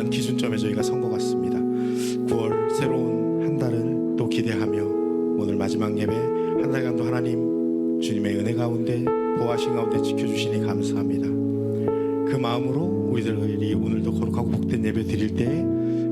어떤 기준점에 저희가 선 것 같습니다. 9월 새로운 한 달을 또 기대하며 오늘 마지막 예배 한 달간도 하나님 주님의 은혜 가운데 보호하신 가운데 지켜주시니 감사합니다. 그 마음으로 우리들이 오늘도 거룩하고 복된 예배 드릴 때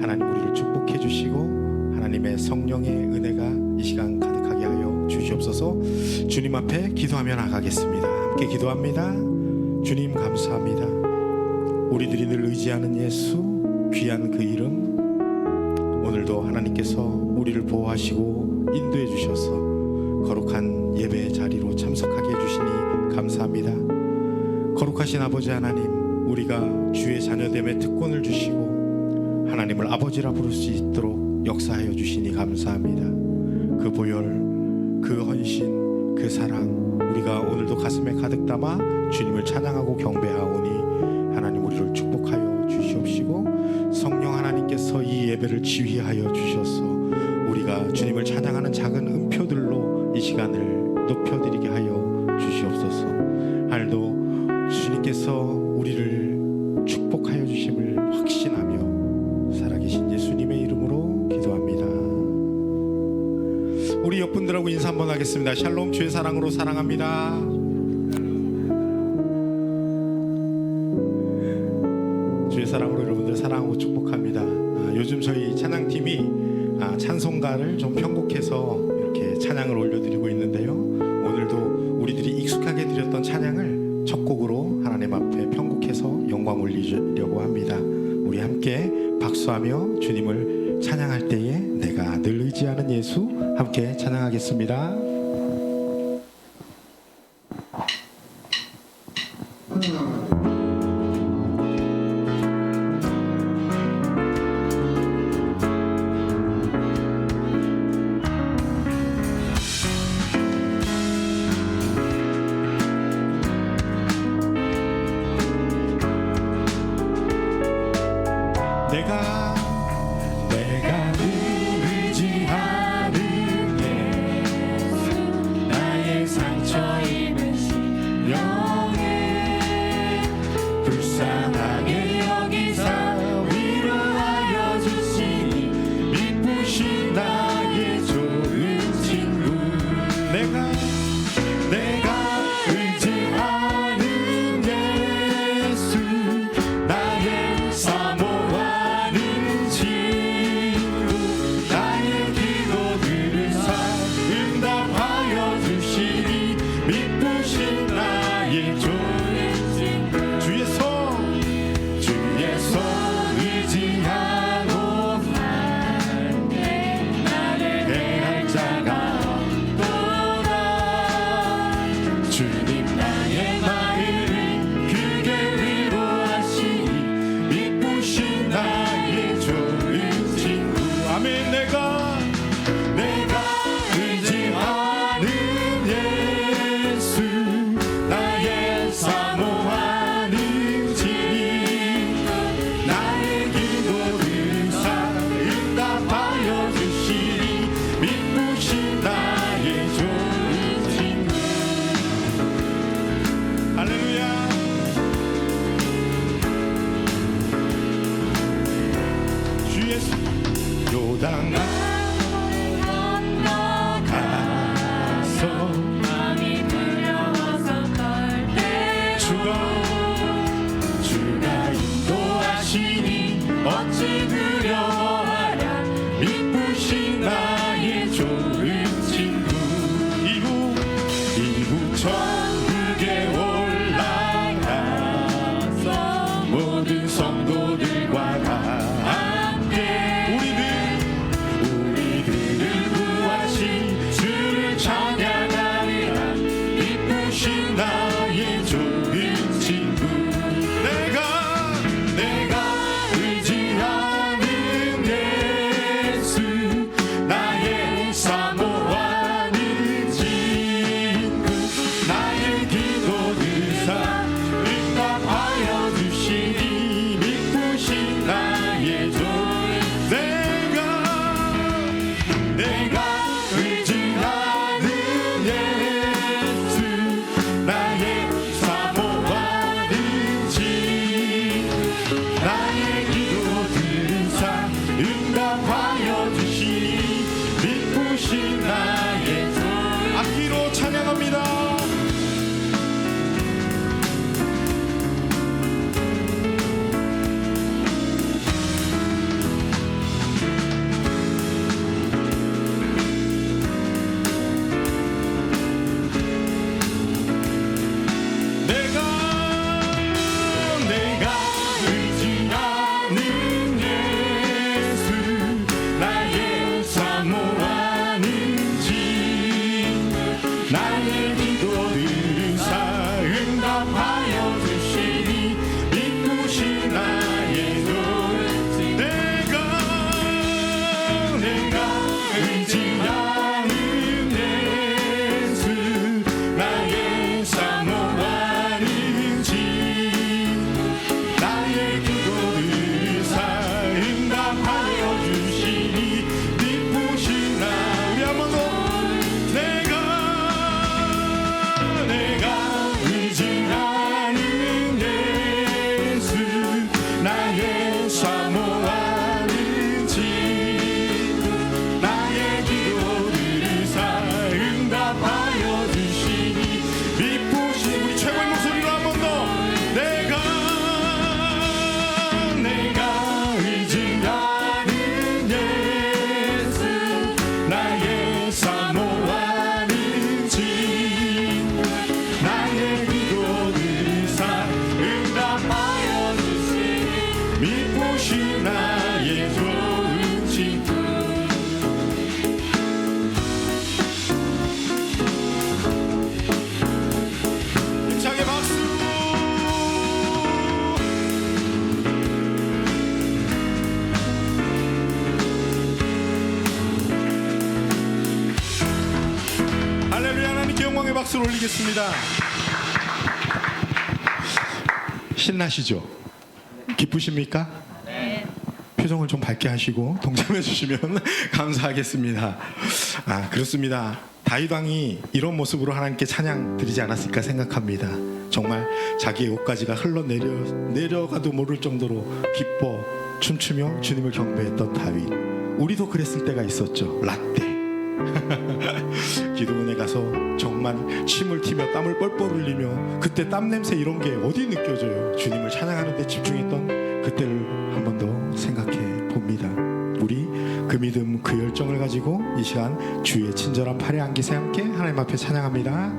하나님 우리를 축복해 주시고 하나님의 성령의 은혜가 이 시간 가득하게 하여 주시옵소서 주님 앞에 기도하며 나가겠습니다. 함께 기도합니다. 주님 감사합니다. 우리들이 늘 의지하는 예수 귀한 그 이름 오늘도 하나님께서 우리를 보호하시고 인도해 주셔서 거룩한 예배의 자리로 참석하게 해주시니 감사합니다. 거룩하신 아버지 하나님, 우리가 주의 자녀됨의 특권을 주시고 하나님을 아버지라 부를 수 있도록 역사하여 주시니 감사합니다. 그 보혈, 그 헌신, 그 사랑, 우리가 오늘도 가슴에 가득 담아 주님을 찬양하고 경배하오니 하나님 우리를 축 주님께서 우리를 축복하여 주심을 확신하며 살아계신 예수님의 이름으로 기도합니다. 우리 옆분들하고 인사 한번 하겠습니다. 샬롬 주의 사랑으로 사랑합니다. 주님을 찬양할 때에 내가 늘 의지하는 예수 함께 찬양하겠습니다. 의 Дівчина 성도 신나시죠? 기쁘십니까? 표정을 좀 밝게 하시고 동참해 주시면 감사하겠습니다. 아 그렇습니다. 다윗 왕이 이런 모습으로 하나님께 찬양 드리지 않았을까 생각합니다. 정말 자기의 옷가지가 흘러 내려 내려가도 모를 정도로 기뻐 춤추며 주님을 경배했던 다윗. 우리도 그랬을 때가 있었죠. 라떼. 기도원에 가서 정말 침을 튀며 땀을 뻘뻘 흘리며 그때 땀 냄새 이런 게 어디 느껴져요? 주님을 찬양하는 데 집중했던 그때를 한 번 더 생각해 봅니다. 우리 그 믿음 그 열정을 가지고 이 시간 주의 친절한 팔에 안기세 함께 하나님 앞에 찬양합니다.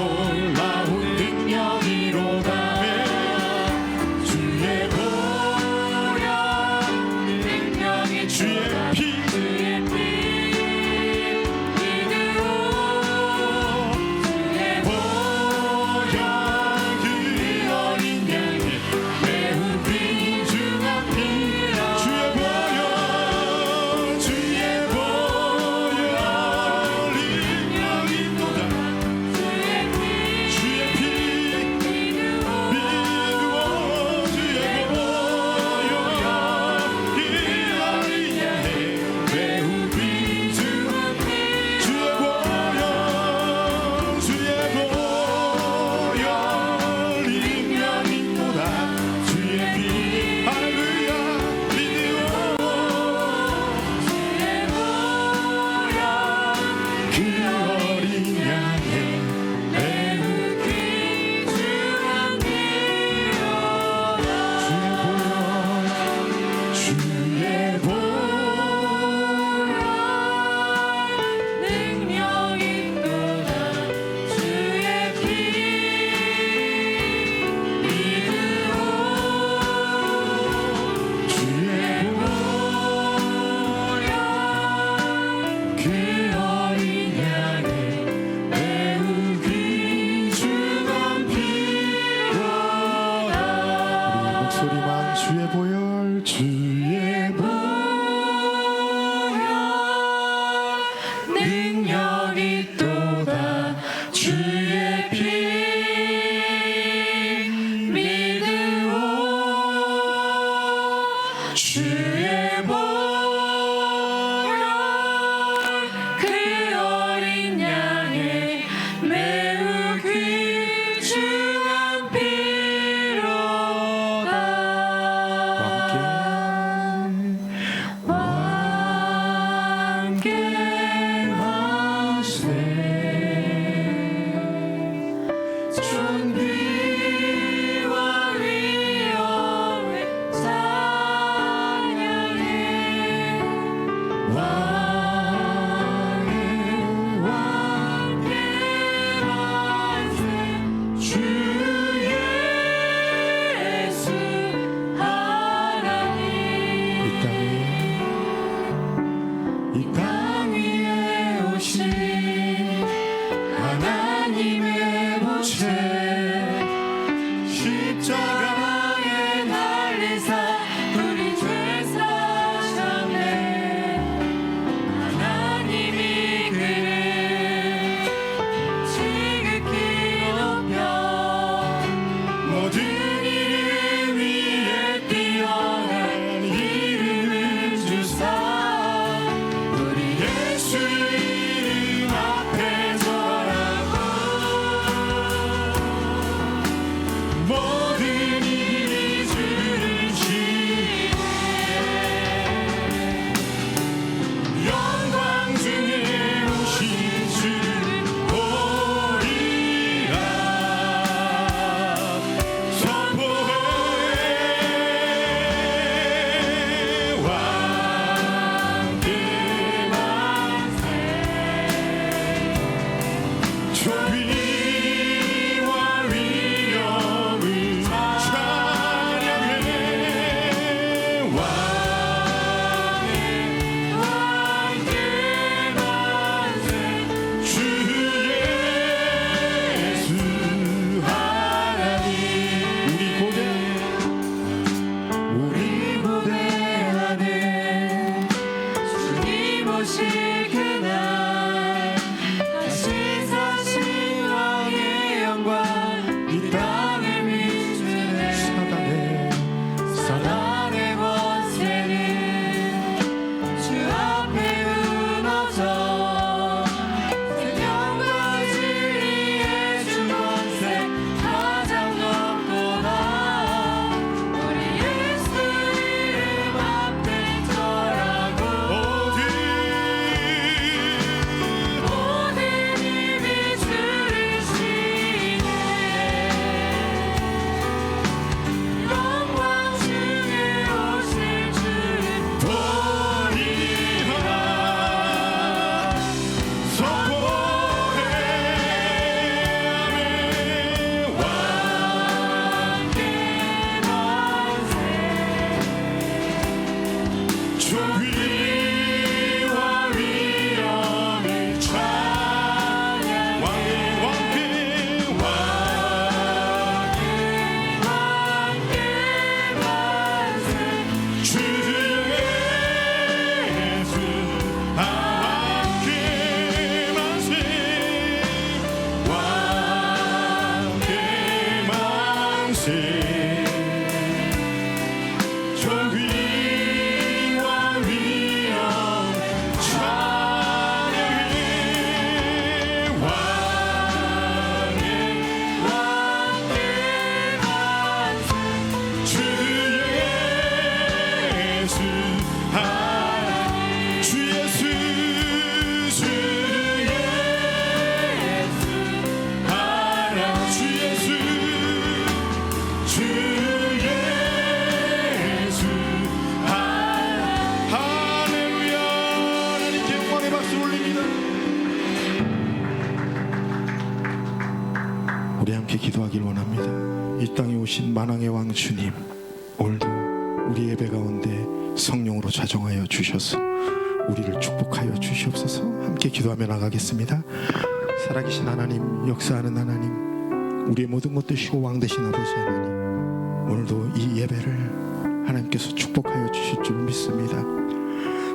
Lord. 去。 감사합니다. 이 땅에 오신 만왕의 왕 주님, 오늘도 우리 예배 가운데 성령으로 좌정하여 주셔서 우리를 축복하여 주시옵소서. 함께 기도하며 나가겠습니다. 살아계신 하나님, 역사하는 하나님, 우리의 모든 것 되시고 왕 되신 아버지 하나님, 오늘도 이 예배를 하나님께서 축복하여 주실 줄 믿습니다.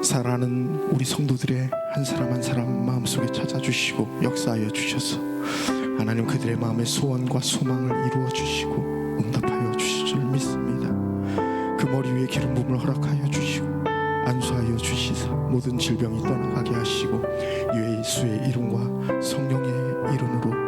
사랑하는 우리 성도들의 한 사람 한 사람 마음속에 찾아주시고 역사하여 주셔서 하나님 그들의 마음의 소원과 소망을 이루어 주시고 응답하여 주실 줄 믿습니다. 그 머리 위에 기름 부음을 허락하여 주시고 안수하여 주시사 모든 질병이 떠나가게 하시고 예수의 이름과 성령의 이름으로